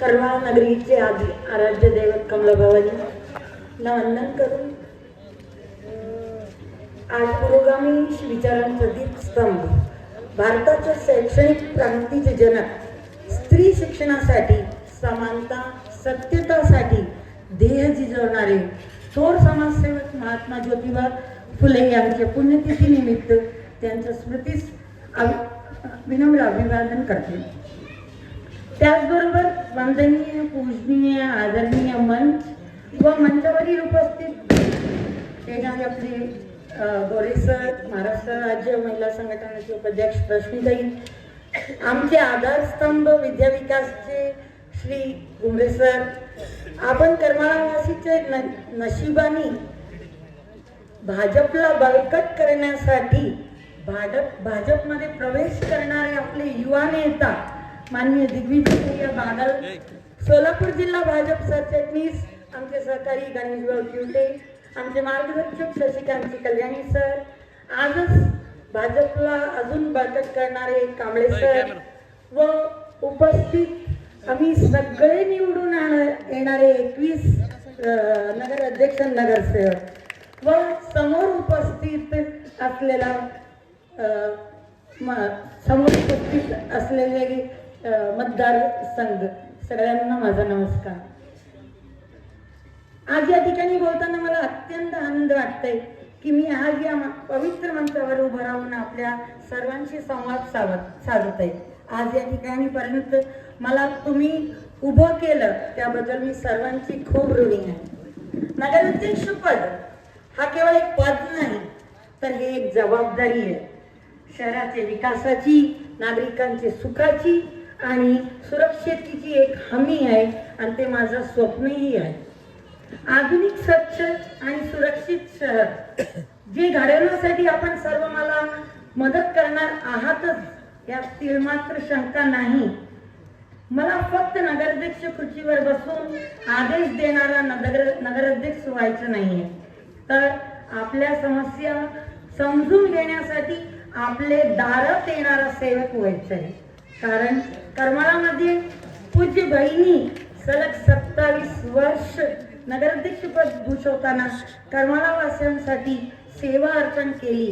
करवा नगरीचे आधी आराध्य दैवत कमलाबाबांना वंदन करून आज पुरोगामी विचारांचा दीपस्तंभ भारताच्या शैक्षणिक क्रांतीचे जनक स्त्री शिक्षणासाठी समानता सत्यतासाठी ध्येय झिजवणारे थोर समाजसेवक महात्मा ज्योतिबा फुले यांच्या पुण्यतिथीनिमित्त त्यांच्या स्मृतीस अभि- विनम्र अभिवादन करते त्याचबरोबर वंदनीय पूजनीय आदरणीय मंच व मंचावरील उपस्थित येणारे आपले गोरे सर महाराष्ट्र राज्य महिला संघटनेचे उपाध्यक्ष रश्मीताई आमचे आधारस्तंभ विद्याविकासचे श्री घुमरे सर आपण करमाळावासीचे न नशिबानी भाजपला बळकट करण्यासाठी भाजप भाजपमध्ये प्रवेश करणारे आपले युवा नेता माननीय दिग्विजय बादल सोलापूर जिल्हा भाजप सरचिटणीस आमचे सहकारी गणेशभाऊ चिवटे आमचे मार्गदर्शक शशिकांत कल्याणी सर आजच भाजपला अजून बळकट करणारे कांबळे सर व उपस्थित आम्ही सगळे निवडून येणारे एकवीस नगर अध्यक्ष नगरसेवक व समोर उपस्थित असलेला समोर उपस्थित असलेले मतदार संघ. सगळ्यांना माझा नमस्कार. आज या ठिकाणी बोलताना मला अत्यंत आनंद वाटतंय की मी आज या पवित्र मंचावर उभं राहून आपल्या सर्वांशी संवाद सावत साधत आहे आज या ठिकाणी पर्यंत मला तुम्ही उभं केलं त्याबद्दल मी सर्वांची खूप ऋणी आहे. नगराध्यक्ष पद हा केवळ एक पद नाही तर हे एक जबाबदारी आहे. शहराच्या विकासाची नागरिकांची सुखाची आणि सुरक्षिततेची एक हमी आहे आणि ते माझं स्वप्नही आहे. आधुनिक स्वच्छ आणि सुरक्षित शहर जे घडवण्यासाठी आपण सर्व मला मदत करणार आहातच यात मात्र शंका नाही. मला फक्त नगराध्यक्ष खुर्चीवर बसून आदेश देणारा नगर नगराध्यक्ष व्हायचं नाहीये. तर आपल्या समस्या समजून घेण्यासाठी आपले दारात येणारा सेवक व्हायचं आहे कारण करमाळामध्ये पूज्य बहिणी सलग सत्तावीस वर्ष नगराध्यक्षपद भूषवताना करमाळावासियांसाठी सेवा अर्पण केली.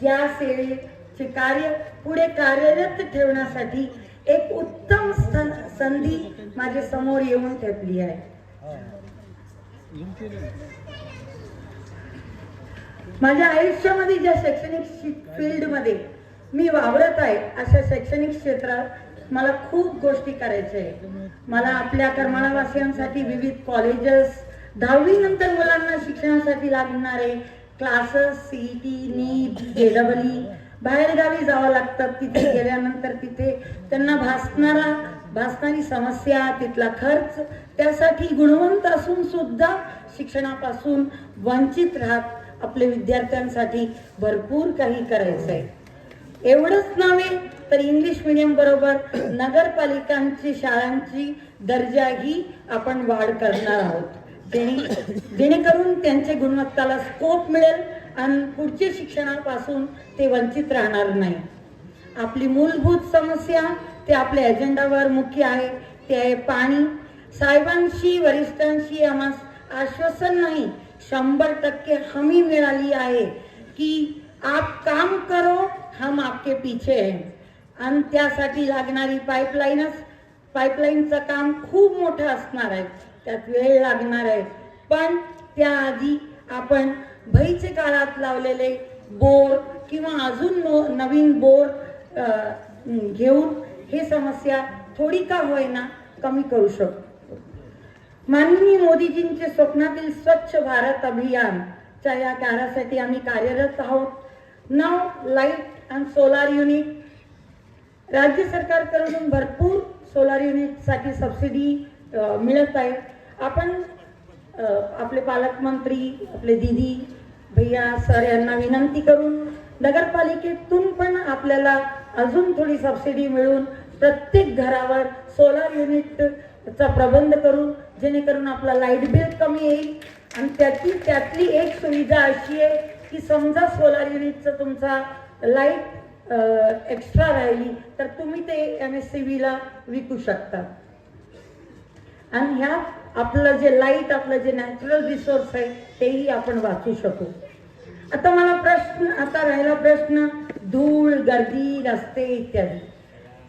त्या सेवेचे कार्य पुढे कार्यरत ठेवण्यासाठी एक उत्तम संधी माझ्यासमोर येऊन ठेपली आहे. माझ्या आयुष्यामध्ये ज्या शैक्षणिक फील्डमध्ये मी वावरत आहे अशा शैक्षणिक क्षेत्रात मला खूप गोष्टी करायच्या आहेत. मला आपल्या करमाळावासियांसाठी विविध कॉलेजेस दहावी नंतर मुलांना शिक्षणासाठी लागणारे क्लासेस सीईटी नीट जेडबली बाहेरगावी जावं लागतं. तिथे गेल्यानंतर तिथे त्यांना भासणारा भासणारी समस्या तिथला खर्च त्यासाठी गुणवंत असून सुद्धा शिक्षणापासून वंचित राहत आपल्या विद्यार्थ्यांसाठी भरपूर काही करायचं आहे एवढंच नव्हे तर इंग्लिश मिडियम बरोबर नगरपालिकांची शाळांची दर्जाही आपण वाढ करणार आहोत. जेणे जेणेकरून त्यांच्या गुणवत्ताला स्कोप मिळेल आणि पुढच्या शिक्षणापासून ते वंचित राहणार नाही. आपली मूलभूत समस्या ते आपल्या एजेंडावर मुख्य आहे ते आहे पाणी. साहेबांशी वरिष्ठांशी आम्हाला आश्वासन नाही शंभर टक्के हमी मिळाली आहे की आप काम करो हम आपके पीछे हैं आणि त्यासाठी लागणारी पाईपलाईनच पाईपलाईनचं काम खूप मोठं असणार आहे. त्यात वेळ लागणार आहे. पण त्याआधी आपण भईचे काळात लावलेले बोर किंवा अजून नो- नवीन बोर घेऊन हे समस्या थोडी का होईना कमी करू शकतो. माननीय मोदीजींचे स्वप्नातील स्वच्छ भारत अभियानच्या या कार्यासाठी आम्ही कार्यरत आहोत. नाव लाइट आणि सोलार युनिट राज्य सरकारकडून भरपूर सोलार युनिटसाठी सबसिडी मिळत आहे. आपण आपले पालकमंत्री आपले दिदी भैया सर यांना विनंती करून नगरपालिकेतून पण आपल्याला अजून थोडी सबसिडी मिळून प्रत्येक घरावर सोलार युनिटचा प्रबंध करू जेणेकरून आपला लाइट बिल कमी येईल. आणि त्याची त्यातली एक सुविधा अशी आहे की समजा सोलार युनिटचं तुमचा लाइट एक्स्ट्रा राहिली तर तुम्ही ते एम एस सी बीला विकू शकता. आणि ह्या आपलं जे लाइट आपलं जे नॅचरल रिसोर्स आहे तेही आपण वाचू शकू. आता मला प्रश्न आता राहिला प्रश्न धूळ गर्दी रस्ते इत्यादी.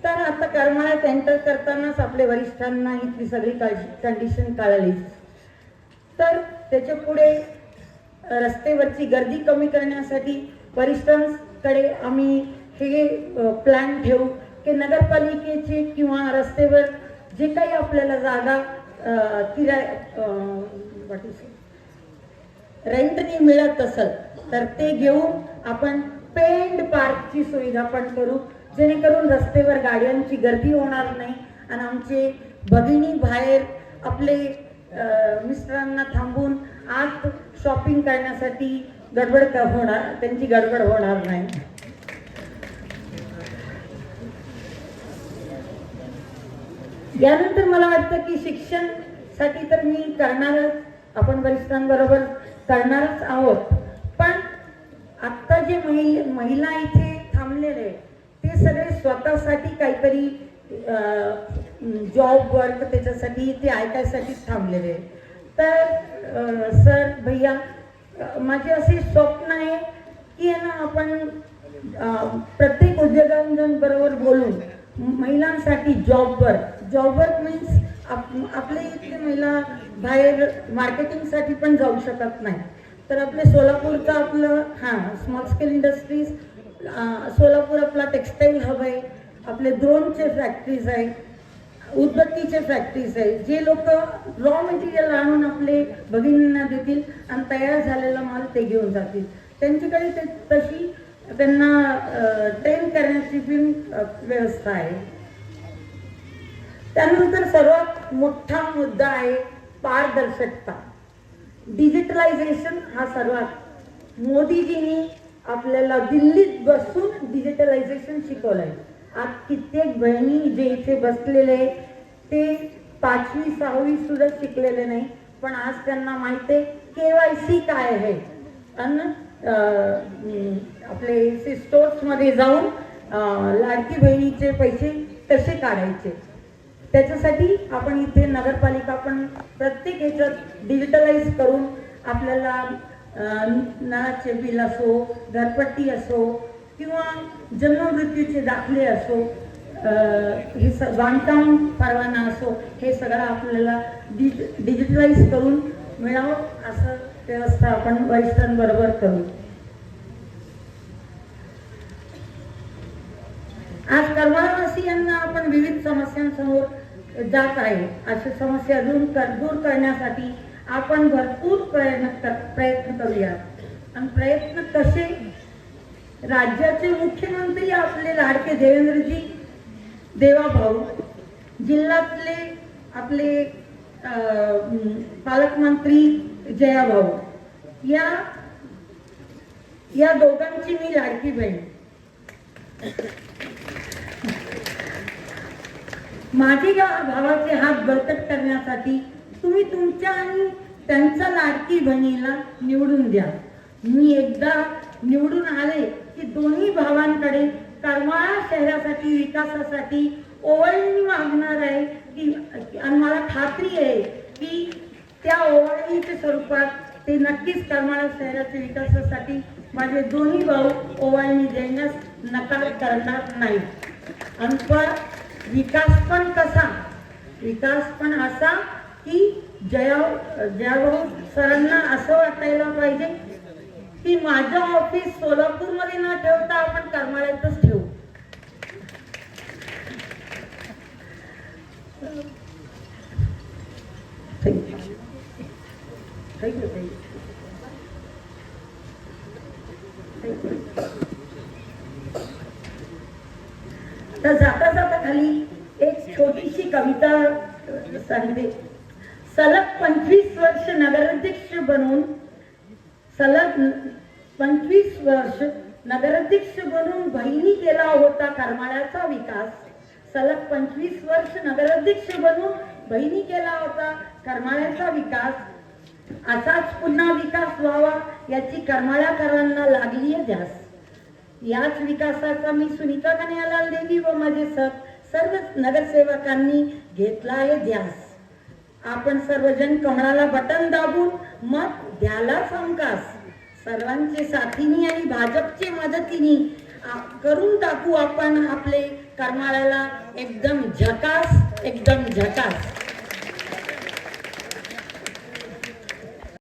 तर आता करमाळ्यात एंटर करतानाच आपल्या वरिष्ठांना इथली सगळी कंडिशन कळालीच. तर त्याच्या पुढे रस्तेवरची गर्दी कमी करण्यासाठी कडे आम्ही हे प्लॅन ठेवू की नगरपालिकेचे किंवा रस्त्यावर जे काही आपल्याला जागा किराय रेंटनी मिळत असेल तर ते घेऊन आपण पेंड पार्कची सुविधा पण करू. जेणेकरून रस्त्यावर गाड्यांची गर्दी होणार नाही आणि आमचे भगिनी बाहेर आपले मिस्टरांना थांबून आत शॉपिंग करण्यासाठी गडबड होणार? त्यांची गडबड होणार नाही. यानंतर मला वाटतं की शिक्षणसाठी तर मी करणारच आपण वरिष्ठांबरोबर करणारच आहोत. पण आत्ता जे महि महिला इथे थांबलेले ते सगळे स्वतःसाठी काहीतरी जॉब वर्क त्याच्यासाठी ते ऐकायसाठीच थांबलेले तर सर भैया माझे असे स्वप्न आहे की आहे ना आपण प्रत्येक उद्योगांबरोबर बोलून महिलांसाठी जॉबवर जॉबवर मीन्स आप मीन्स आपल्या इथले महिला बाहेर मार्केटिंगसाठी पण जाऊ शकत नाही. तर आपले सोलापूरचं आपलं हां स्मॉल स्केल इंडस्ट्रीज सोलापूर आपला टेक्सटाईल हब आहे आपले द्रोणचे फॅक्टरीज आहे उदबत्तीचे फॅक्टरीज आहे. जे लोक रॉ मटेरियल आणून आपले भगिनींना देतील आणि तयार झालेला माल ते घेऊन जातील. त्यांच्याकडे ते तशी त्यांना ट्रेन करण्याची पण व्यवस्था आहे. त्यानंतर सर्वात मोठा मुद्दा आहे पारदर्शकता. डिजिटलायझेशन हा सर्वात मोदीजींनी आपल्याला दिल्लीत बसून डिजिटलायझेशन शिकवलंय. आज कित्येक बहिणी जे इथे बसलेले ते पाचवी सहावी सुद्धा शिकलेले नाही पण आज त्यांना माहिती आहे के वाय सी काय आहे? अन आपले स्टोर्स जाऊन लाडकी बहिणीचे पैसे कसे काढायचे? त्याच्यासाठी आपण इथे नगरपालिका पण प्रत्येक ह्याच्यात डिजिटलाइज करून आपल्याला नळाचे बिल असो घरपट्टी असो किंवा जन्ममृत्यूचे दाखले असो हे स बांधकाम परवाना असो हे सगळं आपल्याला डिज डिजिटलाइज करून मिळावं असं व्यवस्था आपण वरिष्ठांबरोबर करू. आज करमाळवासियांना आपण विविध समस्यांसमोर जात आहे. अशा समस्या दूर कर दूर करण्यासाठी आपण भरपूर प्रयत्न प्रयत्न करूया. आणि प्रयत्न कसे राज्याचे मुख्यमंत्री आपले लाडके देवेंद्रजी देवाभाऊ जिल्ह्यातले आपले पालकमंत्री पालकमंत्री जयाभाऊ या या दोघांची मी लाडकी बहीण. माझे भावाचे हात बळकट करण्यासाठी तुम्ही तुमच्या आणि त्यांच्या लाडकी बहिणीला निवडून द्या. मी एकदा निवडून आले की दोन्ही भावांकडे करमाळा शहरासाठी विकासासाठी ओवाळणी मागणार आहे की आणि मला खात्री आहे की त्या ओवाळणीच्या स्वरूपात ते नक्कीच करमाळा शहराच्या विकासासाठी माझे दोन्ही भाऊ ओवाळणी देण्यास नकार करणार नाही. आणि पण विकास पण कसा? विकास पण असा की जया जयाभाऊ सरांना असं वाटायला पाहिजे की माझं ऑफिस सोलापूरमध्ये न ठेवता आपण करमाळ्यातच ठेवू. तर जाता जाता खाली एक छोटीशी कविता सांगते. सलग पंचवीस वर्ष नगराध्यक्ष बनून सलग पंचवीस वर्ष नगराध्यक्ष बनून बहिणी केला होता करमाळ्याचा विकास. सलग पंचवीस वर्ष नगराध्यक्ष बनून बहिणी केला होता करमाळ्याचा विकास. असाच पुन्हा विकास व्हावा याची करमाळ्याकरांना लागली आहे ध्यास. याच विकासाचा मी सुनीता कन्यालाल देवी व माझे सर सर्व नगरसेवकांनी घेतला आहे ध्यास. आपण सर्वजण कमळाला बटन दाबून मत द्याला हमखास. सर्वांचे साथीनी आणि भाजपचे मदतीने करून टाकू आपण आपले करमाळ्याला एकदम झकास एकदम झकास.